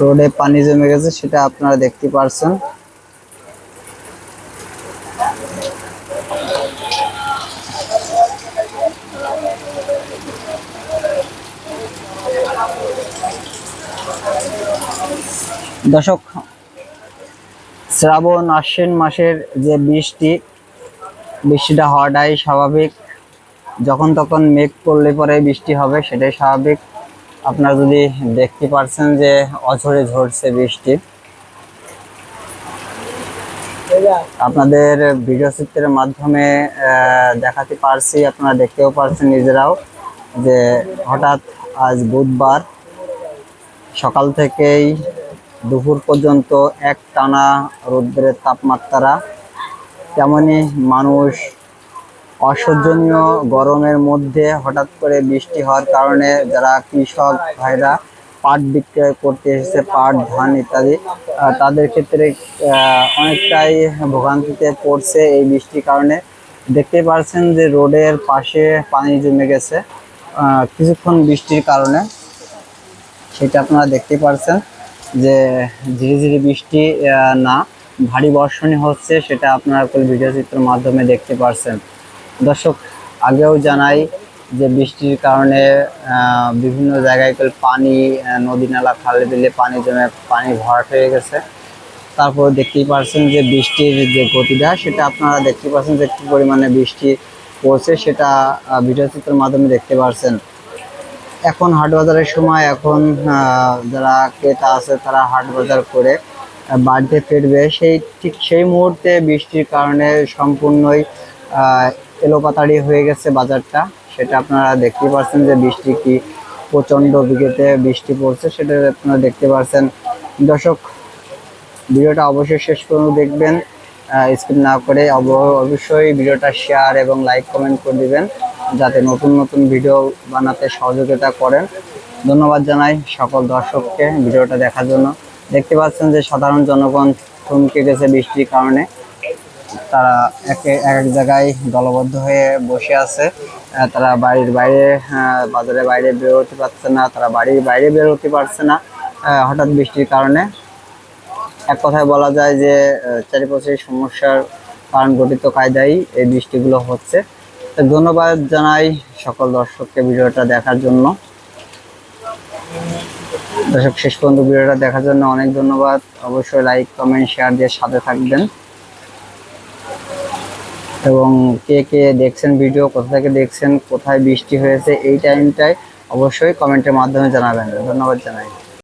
রোডে পানি জমে গেছে, সেটা আপনারা দেখতে পারছেন। দর্শক, শ্রাবণ আশ্বিন মাসের যে বৃষ্টি, বৃষ্টিটা হওয়াটাই স্বাভাবিক। যখন তখন মেঘ করলে পরে বৃষ্টি হবে, সেটাই স্বাভাবিক। আপনারা যদি দেখতে পারছেন যে অঝরে ঝরছে বৃষ্টি, আপনাদের ভিডিও চিত্রের মাধ্যমে দেখাতে পারছি, আপনারা দেখতেও পারছেন নিজেরাও যে হঠাৎ আজ বুধবার সকাল থেকেই দুপুর পর্যন্ত এক টানা রৌদ্রের তাপমাত্রা তেমনি মানুষ অসহ্যনীয় গরমের মধ্যে হঠাৎ করে বৃষ্টি হওয়ার কারণে যারা কৃষক ভাইরা পাট বিক্রয় করতে এসেছে, পাট, ধান ইত্যাদি তাদের ক্ষেত্রে অনেকটাই ভোগান্তিতে পড়ছে এই বৃষ্টির কারণে। দেখতে পাচ্ছেন যে রোডের পাশে পানি জমে গেছে কিছুক্ষণ বৃষ্টির কারণে। সেটা আপনারা দেখতে পারছেন যে ঝিরি ঝিরি বৃষ্টি না, ভারী বর্ষণই হচ্ছে, সেটা আপনারা ভিডিও চিত্রের মাধ্যমে দেখতে পারছেন। দর্শক, আগেও জানাই যে বৃষ্টির কারণে বিভিন্ন জায়গায় পানি নদী নালা, খালে বিলে পানি জমে পানি ভরাট হয়ে গেছে। তারপর দেখতেই পারছেন যে বৃষ্টির যে গতিটা, সেটা আপনারা দেখতে পাচ্ছেন যে কী পরিমাণে বৃষ্টি পড়ছে, সেটা ভিডিও চিত্রের মাধ্যমে দেখতে পারছেন। এখন হাট বাজারের সময়, এখন যারা ক্রেতা আছে, তারা হাট বাজার করে বাড়িতে ফিরবে। সেই, ঠিক সেই মুহূর্তে বৃষ্টির কারণে সম্পূর্ণই এলোপাতাড়ি হয়ে গেছে বাজারটা। সেটা আপনারা দেখতে পাচ্ছেন যে বৃষ্টি কি প্রচণ্ড বিঘেতে বৃষ্টি পড়ছে, সেটা আপনারা দেখতে পাচ্ছেন দর্শক, ভিডিওটা অবশ্যই শেষ পর্যন্ত দেখবেন। স্কিপ না করে অব- অবশ্যই ভিডিওটা শেয়ার এবং লাইক, কমেন্ট করে দিবেন, যাতে নতুন নতুন ভিডিও বানাতে সহযোগিতা করেন। ধন্যবাদ জানাই সকল দর্শককে ভিডিওটা দেখার জন্য। দেখতে পাচ্ছেন যে সাধারণ জনগণ থমকে গেছে বৃষ্টির কারণে। তারা একে এক এক জায়গায় দলবদ্ধ হয়ে বসে আছে। তারা বাড়ির বাইরে বাজারের বাইরে বের হতে পারছে না, তারা বাড়ির বাইরে বের হতে পারছে না হঠাৎ বৃষ্টির কারণে। এক কথায় বলা যায় যে চারিপাশে সমস্যার কারণ গঠিত কায়দায় এই বৃষ্টিগুলো হচ্ছে। ধন্যবাদ জানাই সকল দর্শককে ভিডিওটা দেখার জন্য। দর্শক, শেষ পর্যন্ত ভিডিওটা দেখার জন্য অনেক ধন্যবাদ। অবশ্যই লাইক কমেন্ট শেয়ার দিয়ে সাথে থাকবেন। এবং কে কে দেখছেন ভিডিও, কোথা থেকে দেখছেন, কোথায় বৃষ্টি হয়েছে, এই টাইমটায় অবশ্যই কমেন্টের মাধ্যমে জানাবেন। ধন্যবাদ জানাই।